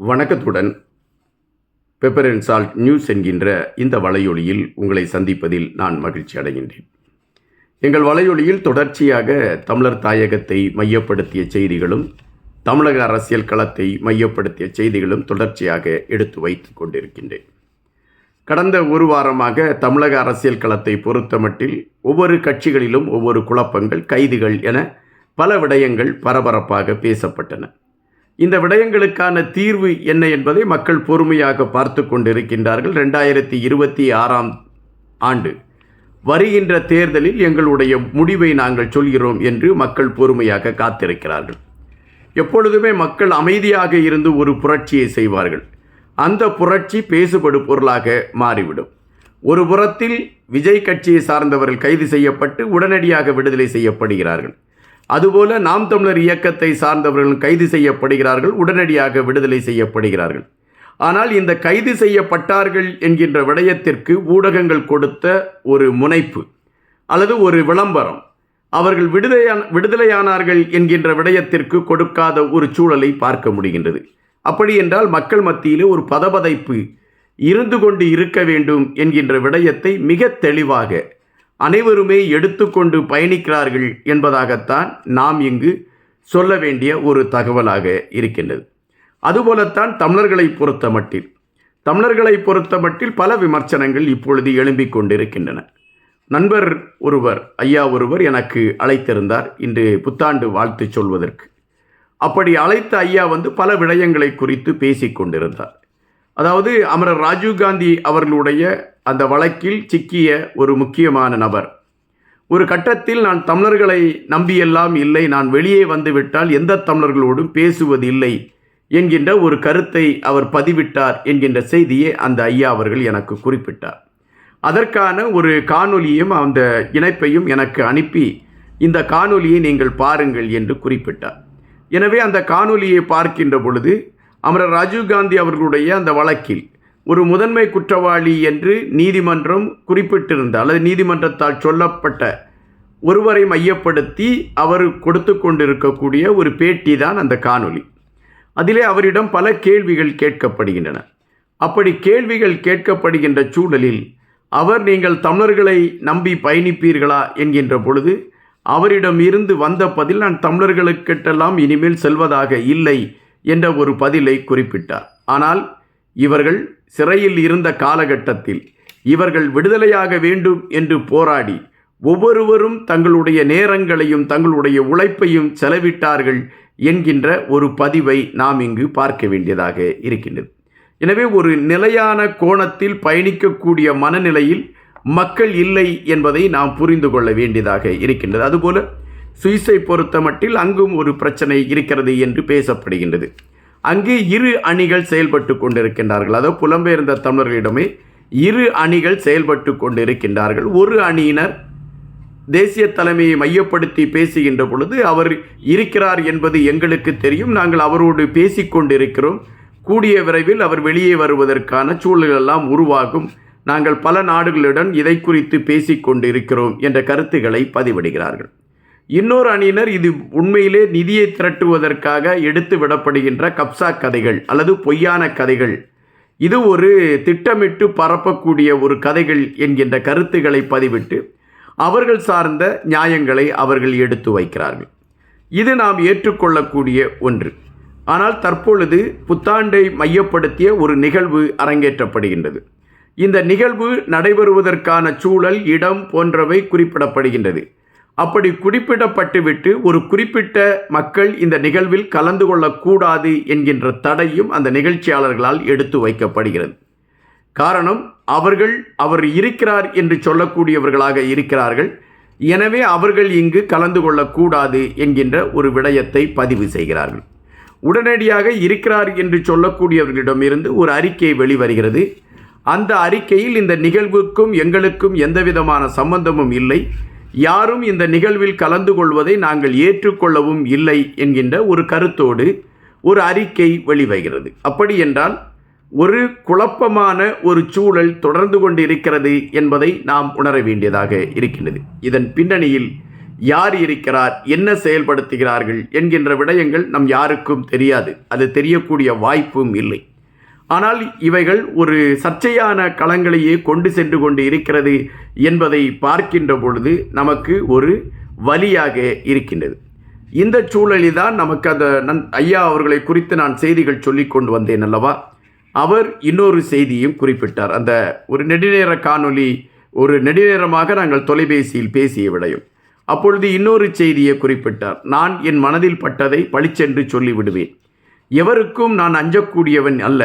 வணக்கத்துடன் pepper and salt news என்கின்ற இந்த வலையொலியில் உங்களை சந்திப்பதில் நான் மகிழ்ச்சி அடைகின்றேன். எங்கள் வலையொலியில் தொடர்ச்சியாக தமிழர் தாயகத்தை மையப்படுத்திய செய்திகளும் தமிழக அரசியல் களத்தை மையப்படுத்திய செய்திகளும் தொடர்ச்சியாக எடுத்து வைத்து கொண்டிருக்கின்றேன். கடந்த ஒரு வாரமாக தமிழக அரசியல் களத்தை பொறுத்தமட்டில் ஒவ்வொரு கட்சிகளிலும் ஒவ்வொரு குழப்பங்கள் கைதுகள் என பல விடயங்கள் பரபரப்பாக பேசப்பட்டன. இந்த விடயங்களுக்கான தீர்வு என்ன என்பதை மக்கள் பொறுமையாக பார்த்து கொண்டிருக்கின்றார்கள். ரெண்டாயிரத்தி இருபத்தி ஆறாம் ஆண்டு வருகின்ற தேர்தலில் எங்களுடைய முடிவை நாங்கள் சொல்கிறோம் என்று மக்கள் பொறுமையாக காத்திருக்கிறார்கள். எப்பொழுதுமே மக்கள் அமைதியாக இருந்து ஒரு புரட்சியை செய்வார்கள். அந்த புரட்சி பேசுபடு பொருளாக மாறிவிடும். ஒரு புறத்தில் விஜய் கட்சியை சார்ந்தவர்கள் கைது செய்யப்பட்டு உடனடியாக விடுதலை செய்யப்படுகிறார்கள். அதுபோல நாம் தமிழர் இயக்கத்தை சார்ந்தவர்கள் கைது செய்யப்படுகிறார்கள் உடனடியாக விடுதலை செய்யப்படுகிறார்கள். ஆனால் இந்த கைது செய்யப்பட்டார்கள் என்கின்ற விடயத்திற்கு ஊடகங்கள் கொடுத்த ஒரு முனைப்பு அல்லது ஒரு விளம்பரம். அவர்கள் விடுதலையான விடுதலையானார்கள் என்கின்ற விடயத்திற்கு கொடுக்காத ஒரு சூழலை பார்க்க முடிகின்றது. அப்படி என்றால் மக்கள் மத்தியிலே ஒரு பதபதைப்பு இருந்து கொண்டு இருக்க வேண்டும் என்கின்ற விடயத்தை மிக தெளிவாக அனைவருமே எடுத்துக்கொண்டு பயணிக்கிறார்கள் என்பதாகத்தான் நாம் இங்கு சொல்ல வேண்டிய ஒரு தகவலாக இருக்கின்றது. அதுபோலத்தான் தமிழர்களை பொறுத்த மட்டில் தமிழர்களை பொறுத்த மட்டில் பல விமர்சனங்கள் இப்பொழுது எழும்பிக் கொண்டிருக்கின்றன. நண்பர் ஒருவர் ஐயா ஒருவர் எனக்கு அழைத்திருந்தார் இன்று புத்தாண்டு வாழ்த்து சொல்வதற்கு. அப்படி அழைத்த ஐயா வந்து பல விடயங்களை குறித்து பேசிக் கொண்டிருந்தார். அதாவது அமரர் ராஜீவ்காந்தி அவர்களுடைய அந்த வழக்கில் சிக்கிய ஒரு முக்கியமான நபர். ஒரு கட்டத்தில் நான் தமிழர்களை நம்பியெல்லாம் இல்லை. நான் வெளியே வந்துவிட்டால் எந்த தமிழர்களோடும் பேசுவது இல்லை என்கின்ற ஒரு கருத்தை அவர் பதிவிட்டார் என்கின்ற செய்தியை அந்த ஐயா அவர்கள் எனக்கு குறிப்பிட்டார். அதற்கான ஒரு காணொலியும் அந்த இணைப்பையும் எனக்கு அனுப்பி இந்த காணொலியை நீங்கள் பாருங்கள் என்று குறிப்பிட்டார். எனவே அந்த காணொலியை பார்க்கின்ற பொழுது அமரர் ராஜீவ்காந்தி அவர்களுடைய அந்த வழக்கில் ஒரு முதன்மை குற்றவாளி என்று நீதிமன்றம் குறிப்பிட்டிருந்த அல்லது நீதிமன்றத்தால் சொல்லப்பட்ட ஒருவரை மையப்படுத்தி அவர் கொடுத்து கொண்டிருக்கக்கூடிய ஒரு பேட்டி தான் அந்த காணொளி. அதிலே அவரிடம் பல கேள்விகள் கேட்கப்படுகின்றன. அப்படி கேள்விகள் கேட்கப்படுகின்ற சூழலில் அவர் நீங்கள் தமிழர்களை நம்பி பயணிப்பீர்களா? என்கின்ற பொழுது அவரிடம் இருந்து வந்த பதில் நான் தமிழர்களுக்கிட்டெல்லாம் இனிமேல் செல்வதாக இல்லை என்ற ஒரு பதிலை குறிப்பிட்டார். ஆனால் இவர்கள் சிறையில் இருந்த காலகட்டத்தில் இவர்கள் விடுதலையாக வேண்டும் என்று போராடி ஒவ்வொருவரும் தங்களுடைய நேரங்களையும் தங்களுடைய உழைப்பையும் செலவிட்டார்கள் என்கின்ற ஒரு பதிவை நாம் இங்கு பார்க்க வேண்டியதாக இருக்கின்றது. எனவே ஒரு நிலையான கோணத்தில் பயணிக்கக்கூடிய மனநிலையில் மக்கள் இல்லை என்பதை நாம் புரிந்து கொள்ள வேண்டியதாக இருக்கின்றது. அதுபோல சுவிஸை பொறுத்த மட்டில் அங்கும் ஒரு பிரச்சனை இருக்கிறது என்று பேசப்படுகின்றது. அங்கே இரு அணிகள் செயல்பட்டு கொண்டிருக்கின்றார்கள். அதாவது புலம்பெயர்ந்த தமிழர்களிடமே இரு அணிகள் செயல்பட்டு கொண்டிருக்கின்றார்கள். ஒரு அணியினர் தேசிய தலைமையை மையப்படுத்தி பேசுகின்ற பொழுது அவர் இருக்கிறார் என்பது எங்களுக்கு தெரியும். நாங்கள் அவரோடு பேசிக்கொண்டிருக்கிறோம் கூடிய விரைவில் அவர் வெளியே வருவதற்கான சூழலெல்லாம் உருவாகும். நாங்கள் பல நாடுகளுடன் இதை குறித்து பேசிக்கொண்டு இருக்கிறோம் என்ற கருத்துக்களை பதிவிடுகிறார்கள். இன்னொரு அணியினர் இது உண்மையிலே நிதியை திரட்டுவதற்காக எடுத்து விடப்படுகின்ற கப்சா கதைகள் அல்லது பொய்யான கதைகள். இது ஒரு திட்டமிட்டு பரப்பக்கூடிய ஒரு கதைகள் என்கின்ற கருத்துக்களை பதிவிட்டு அவர்கள் சார்ந்த நியாயங்களை அவர்கள் எடுத்து வைக்கிறார்கள். இது நாம் ஏற்றுக்கொள்ளக்கூடிய ஒன்று. ஆனால் தற்பொழுது புத்தாண்டை மையப்படுத்திய ஒரு நிகழ்வு அரங்கேற்றப்படுகின்றது. இந்த நிகழ்வு நடைபெறுவதற்கான சூழல் இடம் போன்றவை குறிப்பிடப்படுகின்றது. அப்படி குறிப்பிடப்பட்டுவிட்டு ஒரு குறிப்பிட்ட மக்கள் இந்த நிகழ்வில் கலந்து கொள்ளக்கூடாது என்கின்ற தடையும் அந்த நிகழ்ச்சியாளர்களால் எடுத்து வைக்கப்படுகிறது. காரணம் அவர்கள் அவர் இருக்கிறார் என்று சொல்லக்கூடியவர்களாக இருக்கிறார்கள். எனவே அவர்கள் இங்கு கலந்து கொள்ளக்கூடாது என்கின்ற ஒரு விடயத்தை பதிவு செய்கிறார்கள். உடனடியாக இருக்கிறார் என்று சொல்லக்கூடியவர்களிடமிருந்து ஒரு அறிக்கை வெளிவருகிறது. அந்த அறிக்கையில் இந்த நிகழ்வுக்கும் எங்களுக்கும் எந்தவிதமான சம்பந்தமும் இல்லை. யாரும் இந்த நிகழ்வில் கலந்து கொள்வதை நாங்கள் ஏற்றுக்கொள்ளவும் இல்லை என்கின்ற ஒரு கருத்தோடு ஒரு அறிக்கை வெளிவகிறது. அப்படி என்றால் ஒரு குழப்பமான ஒரு சூழல் தொடர்ந்து கொண்டு இருக்கிறது என்பதை நாம் உணர வேண்டியதாக இருக்கின்றது. இதன் பின்னணியில் யார் இருக்கிறார் என்ன செயல்படுத்துகிறார்கள் என்கின்ற விடயங்கள் நம் யாருக்கும் தெரியாது. அது தெரியக்கூடிய வாய்ப்பும் இல்லை. ஆனால் இவைகள் ஒரு சர்ச்சையான களங்களையே கொண்டு சென்று கொண்டு இருக்கிறது என்பதை பார்க்கின்ற பொழுது நமக்கு ஒரு வழியாக இருக்கின்றது. இந்த சூழலில் தான் நமக்கு அந்த நன் ஐயா அவர்களை குறித்து நான் செய்திகள் சொல்லி கொண்டு வந்தேன் அல்லவா? அவர் இன்னொரு செய்தியும் குறிப்பிட்டார். அந்த ஒரு நெடுநேர காணொளி ஒரு நெடுநேரமாக நாங்கள் தொலைபேசியில் பேசிய விடையும். அப்பொழுது இன்னொரு செய்தியை குறிப்பிட்டார். நான் என் மனதில் பட்டதை பளிச்சென்று சொல்லிவிடுவேன். எவருக்கும் நான் அஞ்சக்கூடியவன் அல்ல.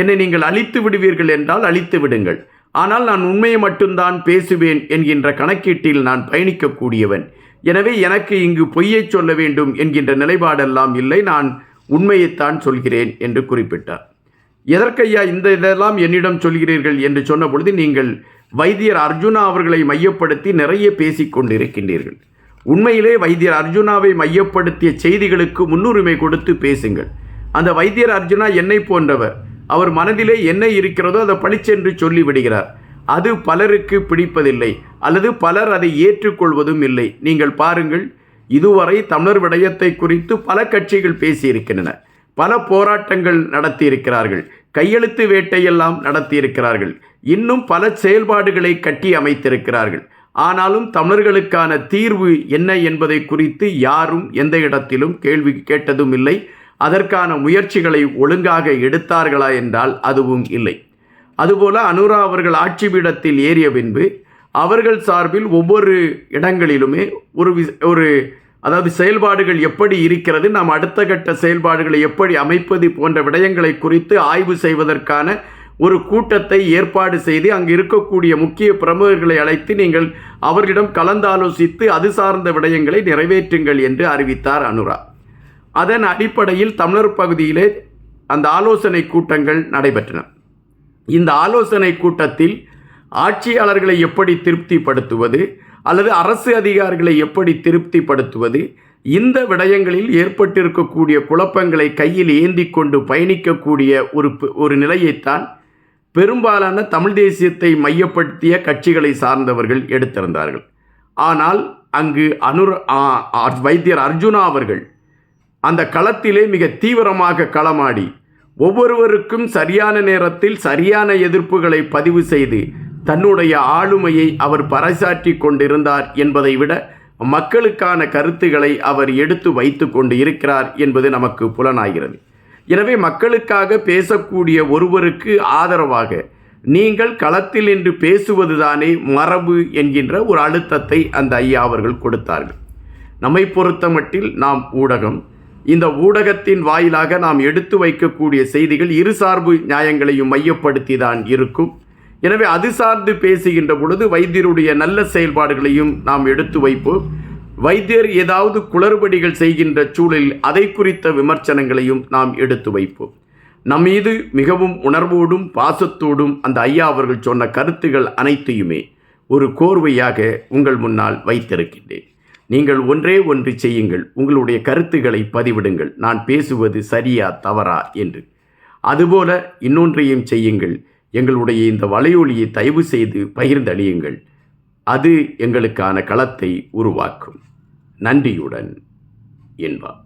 என்னை நீங்கள் அழித்து விடுவீர்கள் என்றால் அழித்து விடுங்கள். ஆனால் நான் உண்மையை மட்டும்தான் பேசுவேன் என்கின்ற கணக்கீட்டில் நான் பயணிக்கக்கூடியவன். எனவே எனக்கு இங்கு பொய்யை சொல்ல வேண்டும் என்கின்ற நிலைப்பாடெல்லாம் இல்லை. நான் உண்மையைத்தான் சொல்கிறேன் என்று குறிப்பிட்டார். எதற்கையா இந்த இதெல்லாம் என்னிடம் சொல்கிறீர்கள் என்று சொன்ன பொழுது நீங்கள் வைத்தியர் அர்ஜுனா அவர்களை மையப்படுத்தி நிறைய பேசிக்கொண்டிருக்கின்றீர்கள் உண்மையிலே வைத்தியர் அர்ஜுனாவை மையப்படுத்திய செய்திகளுக்கு முன்னுரிமை கொடுத்து பேசுங்கள். அந்த வைத்தியர் அர்ஜுனா என்னை போன்றவர். அவர் மனதிலே என்ன இருக்கிறதோ அதை பளிச்சென்று சொல்லிவிடுகிறார். அது பலருக்கு பிடிப்பதில்லை அல்லது பலர் அதை ஏற்றுக்கொள்வதும் இல்லை. நீங்கள் பாருங்கள் இதுவரை தமிழர் விடயத்தை குறித்து பல கட்சிகள் பேசியிருக்கின்றன. பல போராட்டங்கள் நடத்தியிருக்கிறார்கள். கையெழுத்து வேட்டையெல்லாம் நடத்தியிருக்கிறார்கள். இன்னும் பல செயல்பாடுகளை கட்டி அமைத்திருக்கிறார்கள். ஆனாலும் தமிழர்களுக்கான தீர்வு என்ன என்பதை குறித்து யாரும் எந்த இடத்திலும் கேள்வி கேட்டதும் இல்லை அதற்கான முயற்சிகளை ஒழுங்காக எடுத்தார்களா என்றால் அதுவும் இல்லை. அதுபோல அனுரா அவர்கள் ஆட்சி பீடத்தில் ஏறிய பின்பு அவர்கள் சார்பில் ஒவ்வொரு இடங்களிலுமே ஒரு வி- ஒரு அதாவது செயல்பாடுகள் எப்படி இருக்கிறது நாம் அடுத்த கட்ட செயல்பாடுகளை எப்படி அமைப்பது போன்ற விடயங்களை குறித்து ஆய்வு செய்வதற்கான ஒரு கூட்டத்தை ஏற்பாடு செய்து அங்கு இருக்கக்கூடிய முக்கிய பிரமுகர்களை அழைத்து நீங்கள் அவர்களிடம் கலந்தாலோசித்து அது சார்ந்த விடயங்களை நிறைவேற்றுங்கள் என்று அறிவித்தார் அனுரா அதன் அடிப்படையில் தமிழர் பகுதியிலே அந்த ஆலோசனை கூட்டங்கள் நடைபெற்றன. இந்த ஆலோசனை கூட்டத்தில் ஆட்சியாளர்களை எப்படி திருப்திப்படுத்துவது அல்லது அரசு அதிகாரிகளை எப்படி திருப்திப்படுத்துவது இந்த விடயங்களில் ஏற்பட்டிருக்கக்கூடிய குழப்பங்களை கையில் ஏந்தி கொண்டு பயணிக்கக்கூடிய ஒரு ஒரு நிலையைத்தான் பெரும்பாலான தமிழ் தேசியத்தை மையப்படுத்திய கட்சிகளை சார்ந்தவர்கள் எடுத்திருந்தார்கள். ஆனால் அங்கு அனுர் வைத்தியர் அர்ஜுனா அவர்கள் அந்த களத்திலே மிக தீவிரமாக களமாடி ஒவ்வொருவருக்கும் சரியான நேரத்தில் சரியான எதிர்ப்புகளை பதிவு செய்து தன்னுடைய ஆளுமையை அவர் பறைசாற்றி கொண்டிருந்தார் என்பதை விட மக்களுக்கான கருத்துக்களை அவர் எடுத்து வைத்து கொண்டு இருக்கிறார் என்பது நமக்கு புலனாகிறது. எனவே மக்களுக்காக பேசக்கூடிய ஒருவருக்கு ஆதரவாக நீங்கள் களத்தில் நின்று பேசுவதுதானே மரபு என்கின்ற ஒரு அழுத்தத்தை அந்த ஐயா அவர்கள் கொடுத்தார்கள். நம்மை பொறுத்தமட்டில் நாம் ஊடகம் இந்த ஊடகத்தின் வாயிலாக நாம் எடுத்து வைக்கக்கூடிய செய்திகள் இருசார்பு நியாயங்களையும் மையப்படுத்தி தான் இருக்கும். எனவே அது சார்ந்து பேசுகின்ற பொழுது வைத்தியருடைய நல்ல செயல்பாடுகளையும் நாம் எடுத்து வைப்போம். வைத்தியர் ஏதாவது குளறுபடிகள் செய்கின்ற சூழலில் அதை குறித்த விமர்சனங்களையும் நாம் எடுத்து வைப்போம். நம் மீது மிகவும் உணர்வோடும் பாசத்தோடும் அந்த ஐயா அவர்கள் சொன்ன கருத்துகள் அனைத்தையுமே ஒரு கோர்வையாக உங்கள் முன்னால் வைத்திருக்கின்றேன். நீங்கள் ஒன்றே ஒன்று செய்யுங்கள். உங்களுடைய கருத்துக்களை பதிவிடுங்கள். நான் பேசுவது சரியா தவறா என்று. அதுபோல இன்னொன்றையும் செய்யுங்கள். எங்களுடைய இந்த வலையொலியை தயவு செய்து பகிர்ந்தளியுங்கள். அது எங்களுக்கான களத்தை உருவாக்கும். நன்றியுடன் என்பார்.